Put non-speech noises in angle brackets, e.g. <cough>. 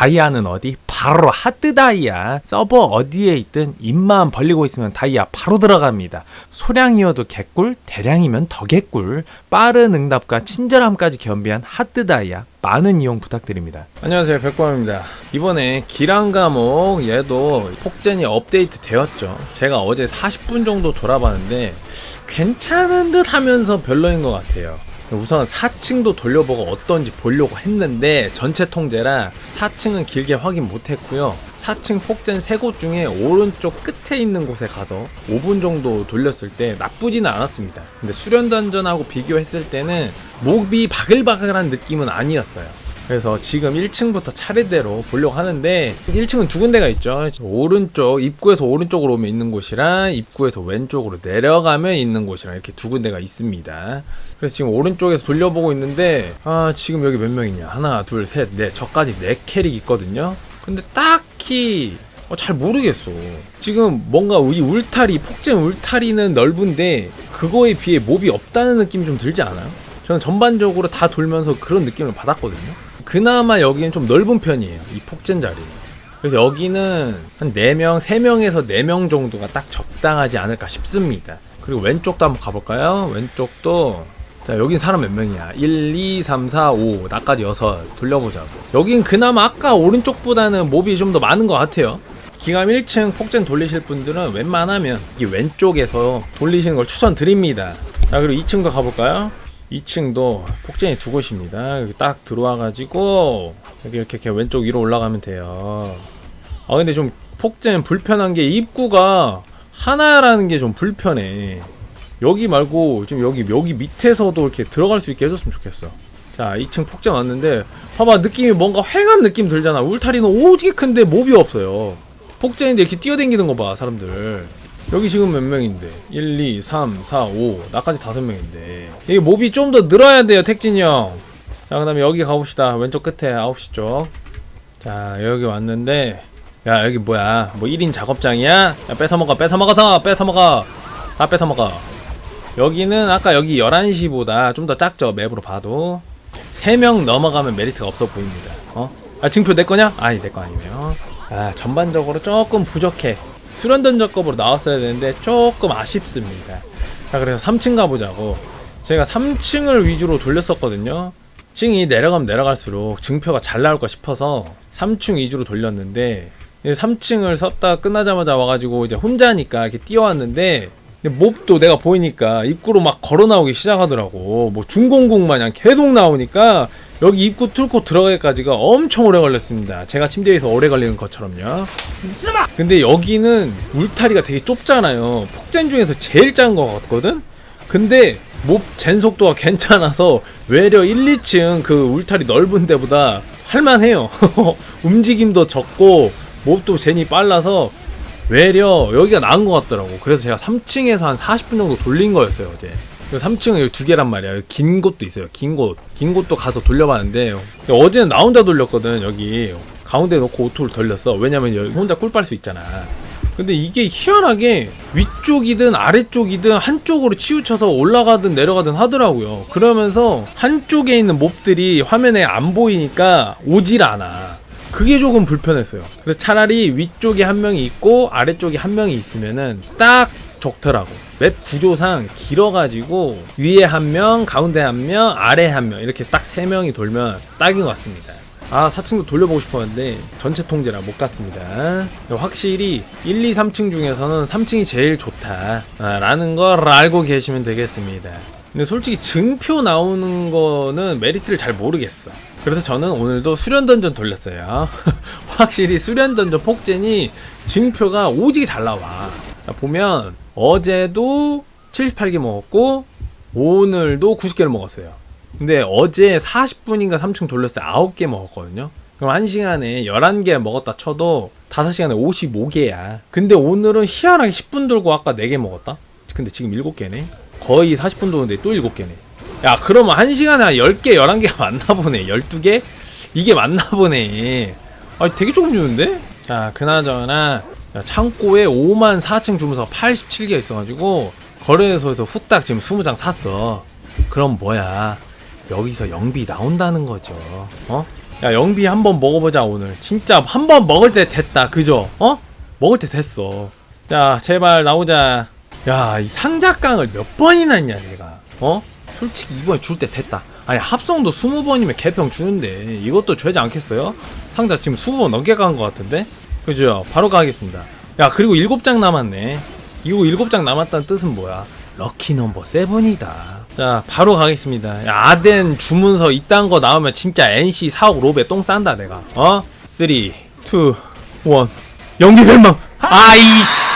다이아는 어디? 바로 하드 다이아. 서버 어디에 있든 입만 벌리고 있으면 다이아 바로 들어갑니다. 소량이어도 개꿀, 대량이면 더 개꿀. 빠른 응답과 친절함까지 겸비한 하드 다이아. 많은 이용 부탁드립니다. 안녕하세요. 백범입니다. 이번에 기란 과목 얘도 폭젠이 업데이트 되었죠. 제가 어제 40분 정도 돌아봤는데 괜찮은 듯 하면서 별로인 것 같아요. 우선 4층도 돌려보고 어떤지 보려고 했는데 전체 통제라 4층은 길게 확인 못했고요. 4층 폭젠 3곳 중에 오른쪽 끝에 있는 곳에 가서 5분 정도 돌렸을 때 나쁘지는 않았습니다. 근데 수련 던전하고 비교했을 때는 목이 바글바글한 느낌은 아니었어요. 그래서 지금 1층부터 차례대로 보려고 하는데 1층은 두 군데가 있죠. 오른쪽 입구에서 오른쪽으로 오면 있는 곳이랑 입구에서 왼쪽으로 내려가면 있는 곳이랑 이렇게 두 군데가 있습니다. 그래서 지금 오른쪽에서 돌려보고 있는데 아 지금 여기 몇 명이냐 하나 둘 셋 넷 저까지 네 캐릭 있거든요. 근데 딱히 어, 잘 모르겠어. 지금 뭔가 이 울타리 폭젠 울타리는 넓은데 그거에 비해 몹이 없다는 느낌이 좀 들지 않아요? 저는 전반적으로 다 돌면서 그런 느낌을 받았거든요. 그나마 여기는 좀 넓은 편이에요. 이 폭젠 자리. 그래서 여기는 한 4명, 3명에서 4명 정도가 딱 적당하지 않을까 싶습니다. 그리고 왼쪽도 한번 가볼까요? 왼쪽도 자, 여긴 사람 몇 명이야? 1, 2, 3, 4, 5, 나까지 6 돌려보자고. 여긴 그나마 아까 오른쪽보다는 몹이 좀 더 많은 것 같아요. 기감 1층 폭젠 돌리실 분들은 웬만하면 이 왼쪽에서 돌리시는 걸 추천드립니다. 자, 그리고 2층도 가볼까요? 2층도 폭젠이 두 곳입니다. 여기 딱 들어와가지고 여기 이렇게, 이렇게 왼쪽 위로 올라가면 돼요. 아 근데 좀 폭젠 불편한 게 입구가 하나라는 게 좀 불편해. 여기 말고 좀 여기 여기 밑에서도 이렇게 들어갈 수 있게 해줬으면 좋겠어. 자 2층 폭젠 왔는데 봐봐 느낌이 뭔가 휑한 느낌 들잖아. 울타리는 오지게 큰데 몹이 없어요. 폭젠인데 이렇게 뛰어댕기는 거 봐 사람들. 여기 지금 몇 명인데? 1, 2, 3, 4, 5. 나까지 5명인데. 이게 몹이 좀 더 늘어야 돼요, 택진이 형. 자, 그 다음에 여기 가봅시다. 왼쪽 끝에 9시 쪽. 자, 여기 왔는데. 야, 여기 뭐야. 뭐 1인 작업장이야? 야, 뺏어먹어, 뺏어먹어서! 뺏어먹어! 다 뺏어먹어. 여기는 아까 여기 11시보다 좀 더 작죠, 맵으로 봐도. 3명 넘어가면 메리트가 없어 보입니다. 어? 아, 증표 내 거냐? 아니, 내 거 아니에요. 아, 전반적으로 조금 부족해. 수련 던전급으로 나왔어야 되는데 조금 아쉽습니다. 자 그래서 3층 가보자고 제가 3층을 위주로 돌렸었거든요. 층이 내려가면 내려갈수록 증표가 잘 나올까 싶어서 3층 위주로 돌렸는데 3층을 썼다 끝나자마자 와가지고 이제 혼자니까 이렇게 뛰어왔는데 몹도 내가 보이니까 입구로 막 걸어 나오기 시작하더라고. 뭐 중공국 마냥 계속 나오니까 여기 입구 뚫고 들어가기까지가 엄청 오래 걸렸습니다. 제가 침대에서 오래 걸리는 것처럼요. 근데 여기는 울타리가 되게 좁잖아요. 폭젠 중에서 제일 작은 것 같거든? 근데 몹 젠 속도가 <laughs> 괜찮아서 외려 1, 2층 그 울타리 넓은 데보다 할만해요. <laughs> 움직임도 적고 몹도 젠이 빨라서 외려 여기가 나은 것 같더라고. 그래서 제가 3층에서 한 40분 정도 돌린 거였어요, 어제. 3층은 여기 두 개란 말이야. 여기 긴 곳도 있어요. 긴 곳. 긴 곳도 가서 돌려봤는데 어제는 나 혼자 돌렸거든. 여기 가운데 놓고 오토를 돌렸어. 왜냐면 여기 혼자 꿀 빨 수 있잖아. 근데 이게 희한하게 위쪽이든 아래쪽이든 한쪽으로 치우쳐서 올라가든 내려가든 하더라고요. 그러면서 한쪽에 있는 몹들이 화면에 안 보이니까 오질 않아. 그게 조금 불편했어요. 그래서 차라리 위쪽에 한 명이 있고 아래쪽에 한 명이 있으면은 딱 좋더라고. 맵 구조상 길어가지고 위에 한 명, 가운데 한 명, 아래 한 명 이렇게 딱 세 명이 돌면 딱인 것 같습니다. 아 4층도 돌려보고 싶었는데 전체 통제라 못 갔습니다. 확실히 1, 2, 3층 중에서는 3층이 제일 좋다 라는 걸 알고 계시면 되겠습니다. 근데 솔직히 증표 나오는 거는 메리트를 잘 모르겠어. 그래서 저는 오늘도 수련 던전 돌렸어요. <laughs> 확실히 수련 던전 폭젠이 증표가 오지게 잘 나와. 자, 보면 어제도 78개 먹었고 오늘도 90개를 먹었어요. 근데 어제 40분인가 3층 돌렸을 때 9개 먹었거든요. 그럼 1시간에 11개 먹었다 쳐도 5시간에 55개야. 근데 오늘은 희한하게 10분 돌고 아까 4개 먹었다? 근데 지금 7개네? 거의 40분 도는데 또 7개네. 야, 그러면 1시간에 한 10개, 11개가 맞나 보네. 12개? 이게 맞나 보네. 아, 되게 조금 주는데? 자, 그나저나 창고에 5만 4층 주문서 87개 있어가지고 거래소에서 후딱 지금 20장 샀어. 그럼 뭐야? 여기서 영비 나온다는 거죠. 어? 야 영비 한번 먹어보자 오늘 진짜 한 번 먹을 때 됐다 그죠 어 먹을 때 됐어 자 제발 나오자 야 이 상자깡을 몇 번이나 했냐 내가 어 솔직히 이번에 줄 때 됐다. 아니 합성도 20번이면 개평 주는데 이것도 죄지 않겠어요? 상자 지금 20번 넘게 간 것 같은데? 그죠? 바로 가겠습니다. 야 그리고 7장 남았네. 이거 7장 남았다는 뜻은 뭐야? 럭키 넘버 7이다. 자 바로 가겠습니다. 야, 아덴 주문서 이딴 거 나오면 진짜 NC 4억 로베 똥 싼다 내가. 어? 3 2 1 연기 멸망 아이씨